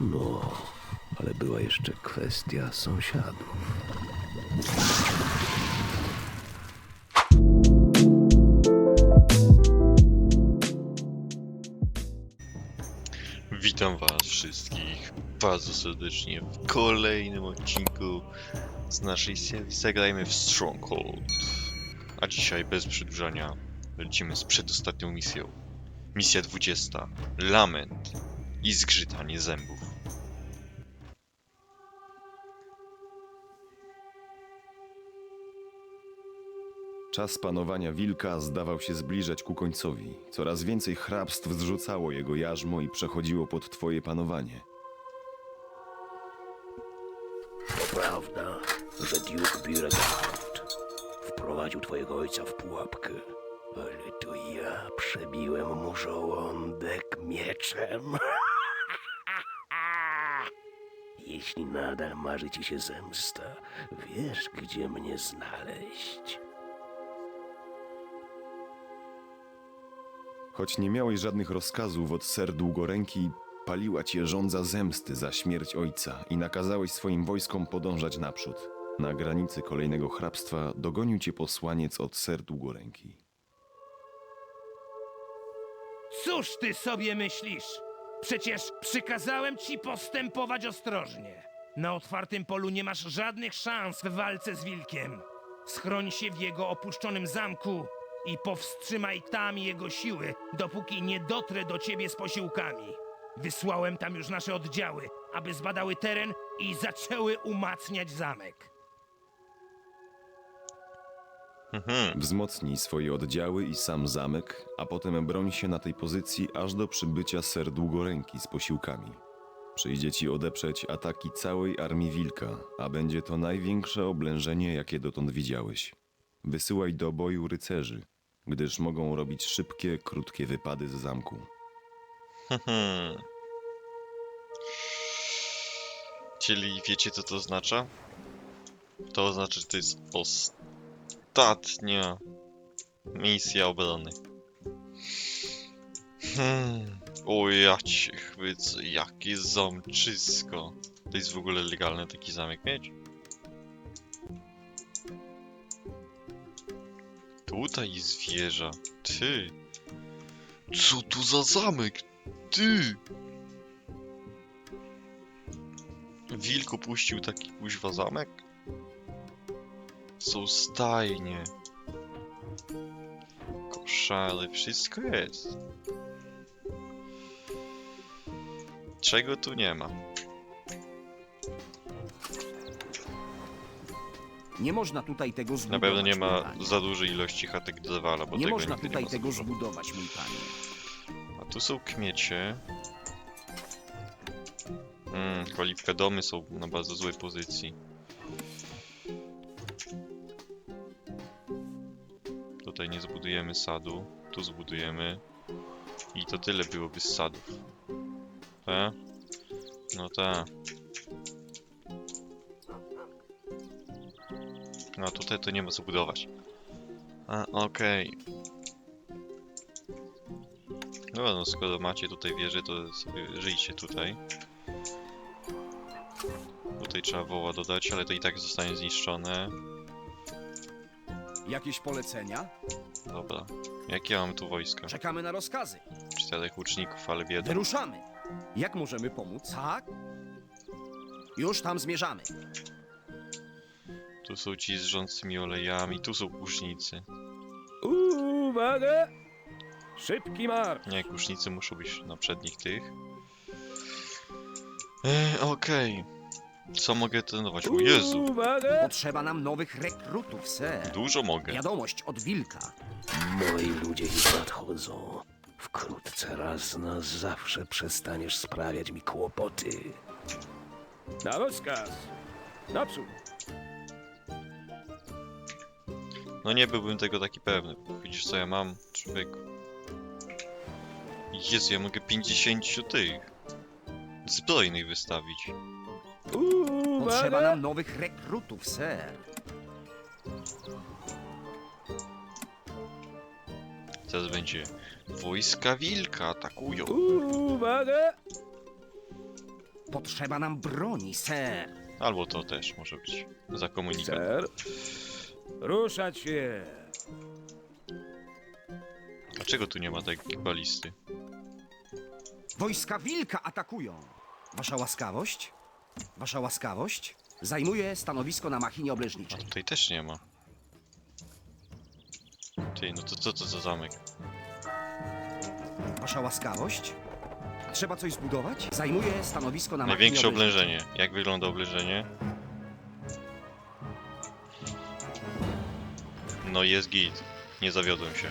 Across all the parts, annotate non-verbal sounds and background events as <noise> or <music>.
No, ale była jeszcze kwestia sąsiadów. Witam was wszystkich bardzo serdecznie w kolejnym odcinku z naszej serii Zagrajmy w Stronghold. A dzisiaj bez przedłużania lecimy z przedostatnią misją. Misja 20. Lament i zgrzytanie zębów. Czas panowania wilka zdawał się zbliżać ku końcowi. Coraz więcej hrabstw zrzucało jego jarzmo i przechodziło pod twoje panowanie. To prawda, że Duke Beauregard wprowadził twojego ojca w pułapkę. Ale to ja przebiłem mu żołądek mieczem. <laughs> Jeśli nadal marzy ci się zemsta, wiesz, gdzie mnie znaleźć. Choć nie miałeś żadnych rozkazów od ser długoręki, paliła cię żądza zemsty za śmierć ojca i nakazałeś swoim wojskom podążać naprzód. Na granicy kolejnego hrabstwa dogonił cię posłaniec od ser długoręki. Cóż ty sobie myślisz? Przecież przykazałem ci postępować ostrożnie. Na otwartym polu nie masz żadnych szans w walce z wilkiem. Schroń się w jego opuszczonym zamku i powstrzymaj tam jego siły, dopóki nie dotrę do ciebie z posiłkami. Wysłałem tam już nasze oddziały, aby zbadały teren i zaczęły umacniać zamek. Mhm. Wzmocnij swoje oddziały i sam zamek, a potem broń się na tej pozycji aż do przybycia ser długoręki z posiłkami. Przyjdzie ci odeprzeć ataki całej armii wilka, a będzie to największe oblężenie, jakie dotąd widziałeś. Wysyłaj do boju rycerzy, gdyż mogą robić szybkie, krótkie wypady z zamku. <laughs> Czyli wiecie co to oznacza? To oznacza, że to jest ostatnia misja obrony. Hmm. O ja cię chwycę, jakie zamczysko. To jest w ogóle legalne taki zamek mieć? Tutaj jest wieża. Ty. Co tu za zamek? Ty. Wilk opuścił taki kuźwa zamek? Są stajnie. Koszale, wszystko jest. Czego tu nie ma? Nie można tutaj tego zbudować. Na pewno nie mój ma panie. za dużej ilości chatek drwala, bo Nie tego można nigdy tutaj nie ma za tego dużo. zbudować, mój panie. A tu są kmiecie. Mm, kolipka domy są na bardzo złej pozycji. Tutaj nie zbudujemy sadu. Tu zbudujemy. I to tyle byłoby z sadów. Te? No te. A tutaj to nie ma co budować. A, okej. Dobra, no skoro macie tutaj wieżę, to sobie żyjcie tutaj. Tutaj trzeba woła dodać, ale to i tak zostanie zniszczone. Jakieś polecenia? Dobra. Jakie mam tu wojska? Czekamy na rozkazy. Czterech łuczników, ale bieda. Wyruszamy. Jak możemy pomóc? Tak? Już tam zmierzamy. Tu są ci z rządzymi olejami, tu są kusznicy. Uwaga! Szybki marsz! Nie, kusznicy muszą być na przednich tych. Eee, okej. Co mogę trenować? O Jezu! Uwaga! Potrzeba nam nowych rekrutów, ser. Dużo mogę. Wiadomość od wilka. Moi ludzie już nadchodzą. Wkrótce raz na zawsze przestaniesz sprawiać mi kłopoty. Na rozkaz! Naprzód! No nie byłbym tego taki pewny. Widzisz co ja mam? Człowieku. Jezu, ja mogę 50 tych zbrojnych wystawić. Potrzeba nam nowych rekrutów, ser. Teraz będzie wojska wilka atakują. Uwaga! Potrzeba nam broni, ser. Albo to też może być. Za komunikat. Ser? Ruszać się! Dlaczego tu nie ma takiej balisty? Wojska wilka atakują. Wasza łaskawość? Wasza łaskawość? Zajmuje stanowisko na machinie A obleżniczej. tutaj też nie ma. Ty, no to co to za zamek? Wasza łaskawość? Trzeba coś zbudować? Zajmuje stanowisko na Największe machinie obleżniczej. oblężenie. Jak wygląda oblężenie? No jest git. Nie zawiodłem się.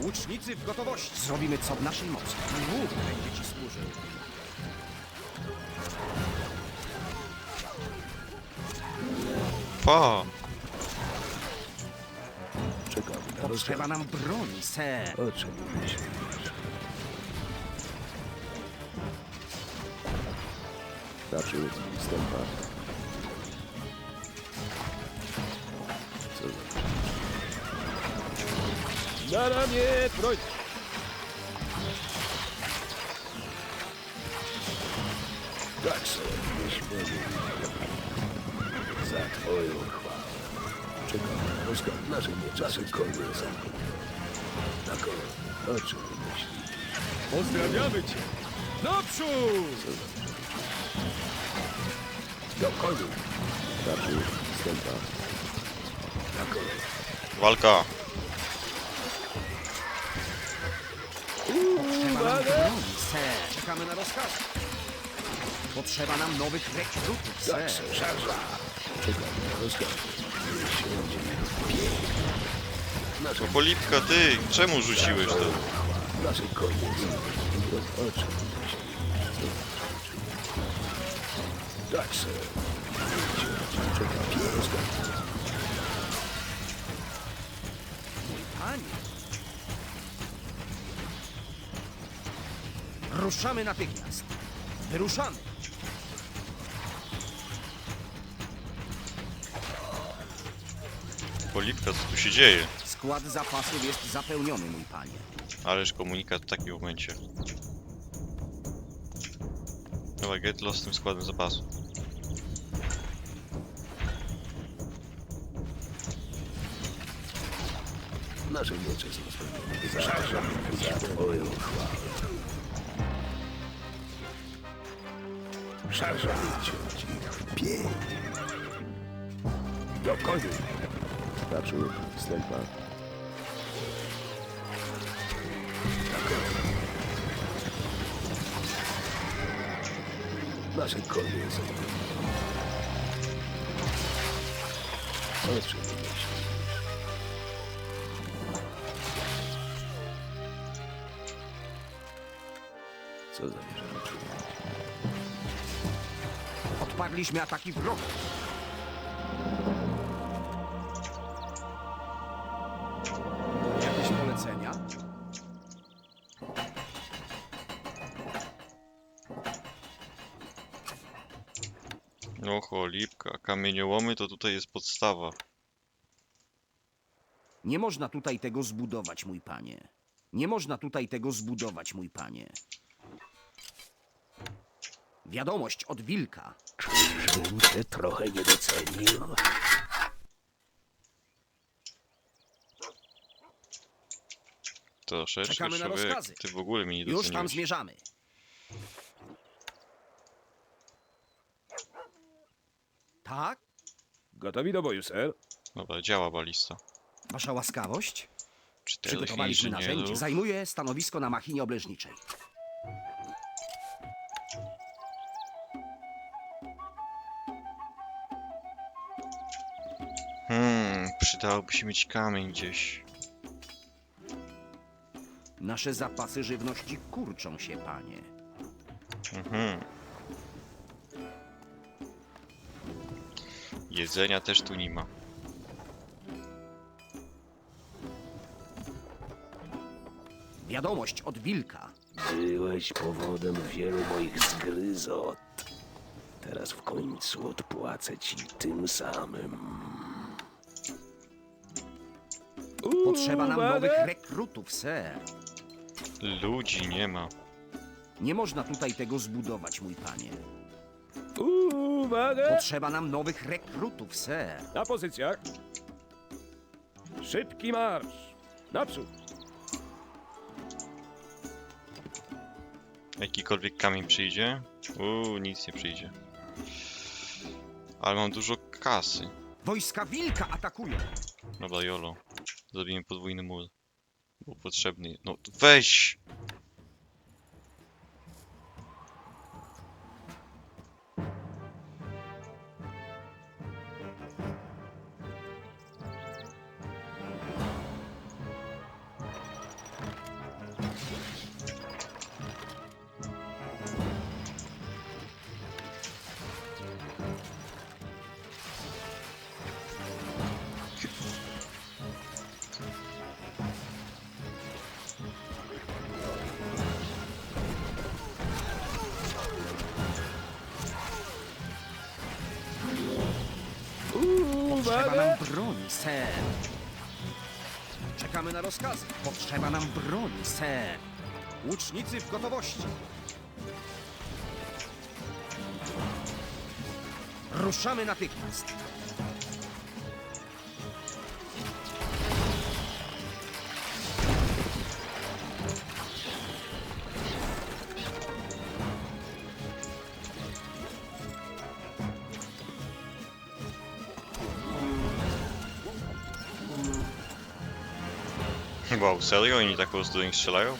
Łucznicy w gotowości. Zrobimy co w naszej mocy. Łuk będzie ci służył. Na Potrzeba nam broni, ser. O czym myślisz? Naprzód, stąpa. Co za... Na ramię, broń! Tak sobie, nieśmiało. Za twoją chwałę. Czekam na rozkaz naszej nieczasy koniec. Na kogo? O czym myślisz? Pozdrawiamy cię. Naprzód! Do końca. Naprzód, stąpa. Na? Walka! Czekamy na rozkaz. Potrzeba nam nowych rekrutów. Tak, szarża. Czekam na rozkaz. Pięknie. Polipka, ty! Czemu rzuciłeś to? nasze myślisz? Tak. Czekam na rozkaz. Panie. Ruszamy natychmiast. Wyruszamy. Polipka, co tu się dzieje? Skład zapasów jest zapełniony, mój panie. Ależ komunikat w takim momencie. Dobra, get lost z tym składem zapasu. Nasze miecze są spełnione. Szarża. Za twoją chwałę. Szarża. Ciąć ich. Pięknie. Do końca. Naprzód, wstępa. Nasze konie są. O Odparliśmy ataki wrogów. Jakieś polecenia? No cholipka, kamieniołomy to tutaj jest podstawa. Nie można tutaj tego zbudować, mój panie. Nie można tutaj tego zbudować, mój panie. Wiadomość od wilka. Żebym cię trochę nie docenił. Troszeczkę Czekamy na człowiek, rozkazy. ty w ogóle mnie nie Już tam doceniłeś. zmierzamy. Tak? Gotowi do boju, ser? Dobra, działa balista. Wasza łaskawość? Czterech Przygotowaliśmy narzędzie. inżynierów. Zajmuje stanowisko na machinie obleżniczej. Przydałoby się mieć kamień gdzieś. Nasze zapasy żywności kurczą się, panie. Mhm. Jedzenia też tu nie ma. Wiadomość od wilka. Byłeś powodem wielu moich zgryzot. Teraz w końcu odpłacę ci tym samym. Potrzeba nam nowych rekrutów, ser. Ludzi nie ma. Nie można tutaj tego zbudować, mój panie. Uwaga! Potrzeba nam nowych rekrutów, ser. Na pozycjach. Szybki marsz. Naprzód. Jakikolwiek kamień przyjdzie? Uuu, nic nie przyjdzie. Ale mam dużo kasy. Wojska wilka atakują. Dobra, jolo. Zrobimy podwójny mur. Był potrzebny. No weź! Potrzeba nam broni, ser. Czekamy na rozkazy. Potrzeba nam broni, ser. Łucznicy w gotowości. Ruszamy natychmiast. Wow, serio? Oni tak po prostu do nich strzelają?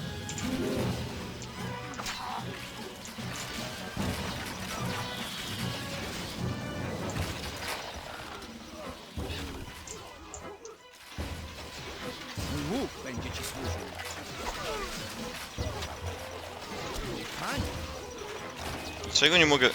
Łuk będzie ci służył. Panie, Dlaczego nie mogę...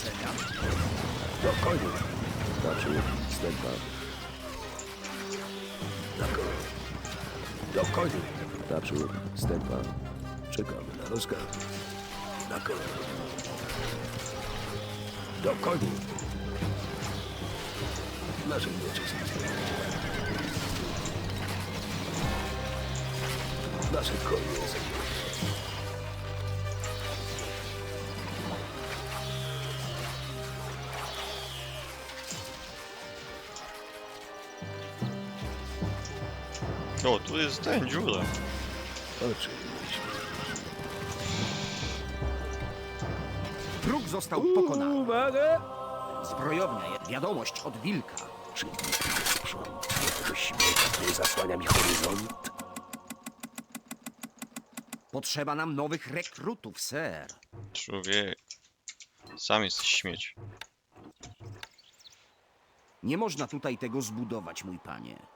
polecenia? Do koniu. Naprzód. Stępa. Na koniu. Do koniu. Naprzód. Stępa. Czekamy na rozkaz. Na koniu. Do koniu. Naszym nieczystym. Nasze konie O, tu jest ten, dziura. Oczywiście. Wróg został pokonany. Uwaga! Zbrojownia jest wiadomość od wilka. Czy śmierć nie zasłania mi horyzont? Potrzeba nam nowych rekrutów, ser. Człowiek. Sam jesteś śmieć. Nie można tutaj tego zbudować, mój panie.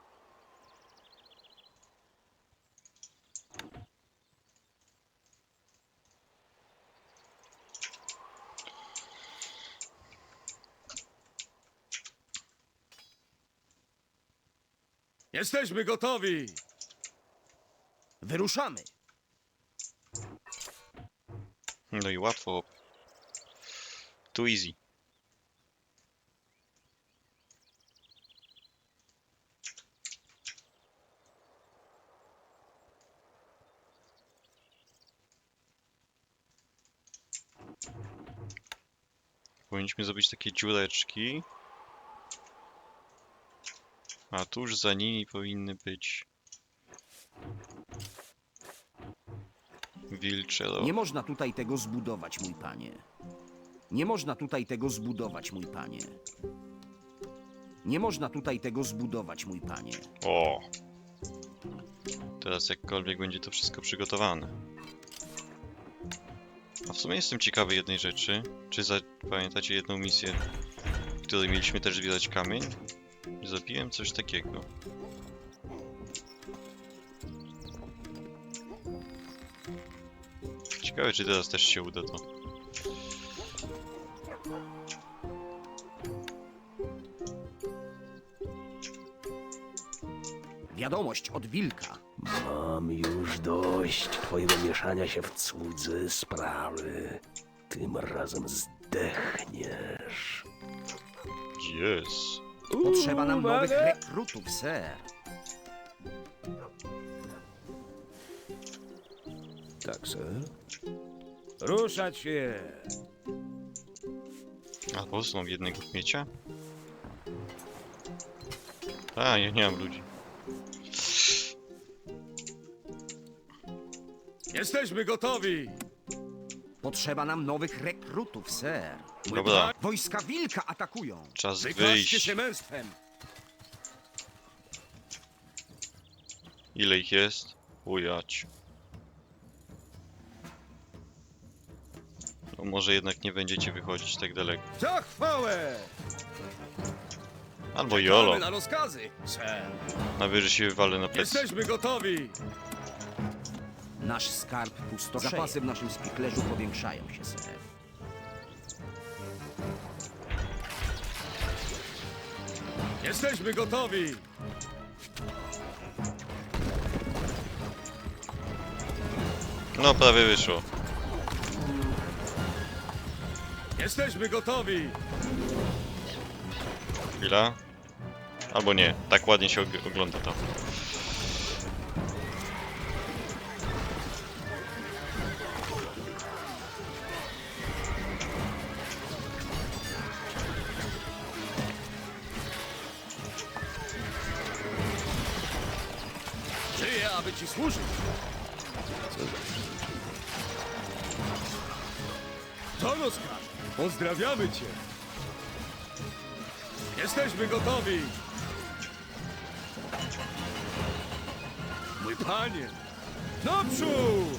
Jesteśmy gotowi! Wyruszamy. No i łatwo. Too easy. Powinniśmy zrobić takie dziureczki. A tuż za nimi powinny być wilcze Nie można tutaj tego zbudować, mój panie. Nie można tutaj tego zbudować, mój panie. Nie można tutaj tego zbudować, mój panie. O! Teraz jakkolwiek będzie to wszystko przygotowane. A w sumie jestem ciekawy jednej rzeczy. Czy za... pamiętacie jedną misję, w której mieliśmy też zbierać kamień? Zabiłem coś takiego. Ciekawe, czy teraz też się uda to. Wiadomość od wilka. Mam już dość twojego mieszania się w cudze sprawy. Tym razem zdechniesz. Yes. Potrzeba nam nowych rekrutów, ser. Tak, sir? Ruszać się! Albo znowu jednego kmiecia? A, ja nie mam ludzi. Jesteśmy gotowi! Potrzeba nam nowych rekrutów, ser. Dobra, Wojska wilka atakują. czas Wykażcie wyjść. się męstwem! Ile ich jest? Ujać. No może jednak nie będziecie wychodzić tak daleko. Za chwałę! Albo Mamy jolo. na rozkazy, ser! Najwyżej się wywalę na plecy. Jesteśmy gotowi! Nasz skarb pustoszeje. Zapasy w naszym spichlerzu powiększają się, ser. Jesteśmy gotowi! No prawie wyszło. Jesteśmy gotowi! Chwila. Albo nie. Tak ładnie się og- ogląda to. Pozdrawiamy cię! Jesteśmy gotowi! Mój panie! Naprzód!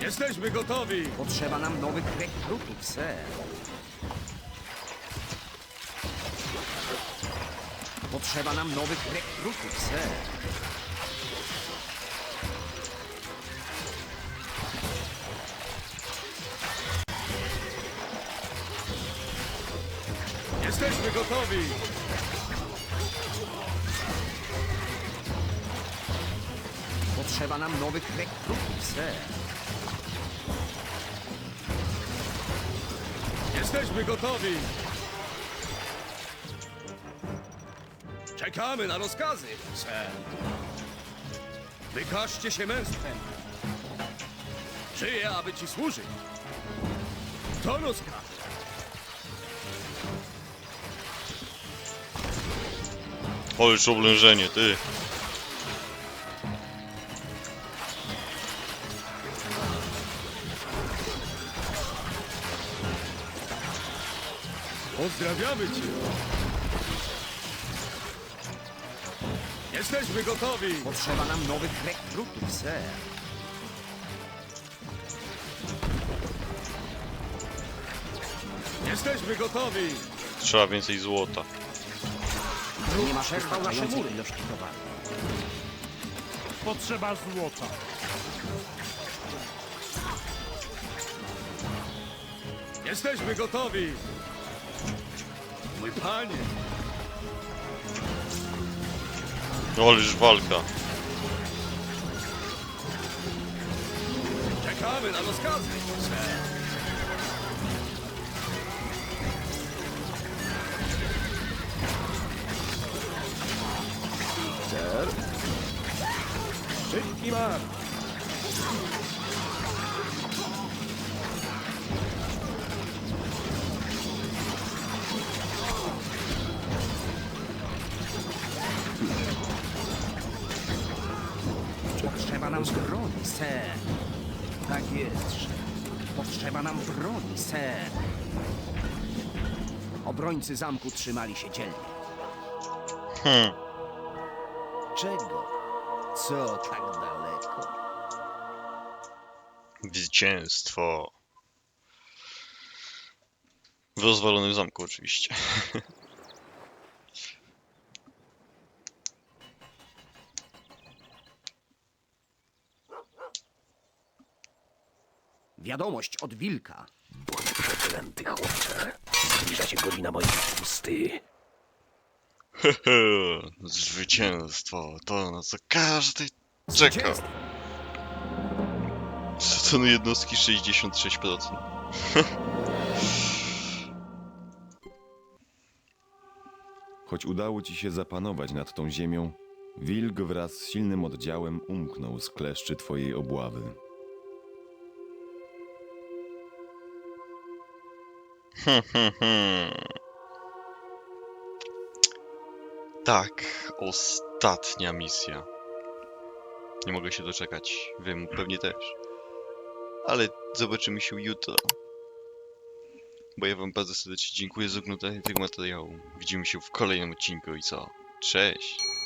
Jesteśmy gotowi! Potrzeba nam nowych rekrutów, ser. Potrzeba nam nowych rekrutów, ser. Gotowi! Potrzeba nam nowych rekrutów, ser. Jesteśmy gotowi! Czekamy na rozkazy, ser. Wykażcie się męstwem. Żyję, aby ci służyć. To rozkaz. Ależ oblężenie, ty. Pozdrawiamy cię. Jesteśmy gotowi. Potrzeba nam nowych rekrutów, ser. Jesteśmy gotowi. Trzeba więcej złota. Nie masz wystarczającej ilości towaru. Potrzeba złota. Jesteśmy gotowi. Mój panie. Ależ walka. Czekamy na rozkazy. Sir? Marsz! Potrzeba nam broni, ser. Tak jest. Potrzeba nam broni, ser. Obrońcy zamku trzymali się dzielnie. Hmm. Czego? Co tak daleko? Zwycięstwo. W rozwalonym zamku oczywiście. <laughs> Wiadomość od wilka. Bądź przeklęty, chłopcze. Zbliża się godzina mojej pusty. Hehe, <laughs> Zwycięstwo to na co każdy czeka. Stanu jednostki 66%. <laughs> Choć udało ci się zapanować nad tą ziemią, wilk wraz z silnym oddziałem umknął z kleszczy twojej obławy. Tak, ostatnia misja. Nie mogę się doczekać. Wiem, pewnie też. Ale zobaczymy się jutro. Bo ja wam bardzo serdecznie dziękuję za oglądanie tego materiału. Widzimy się w kolejnym odcinku i co? Cześć!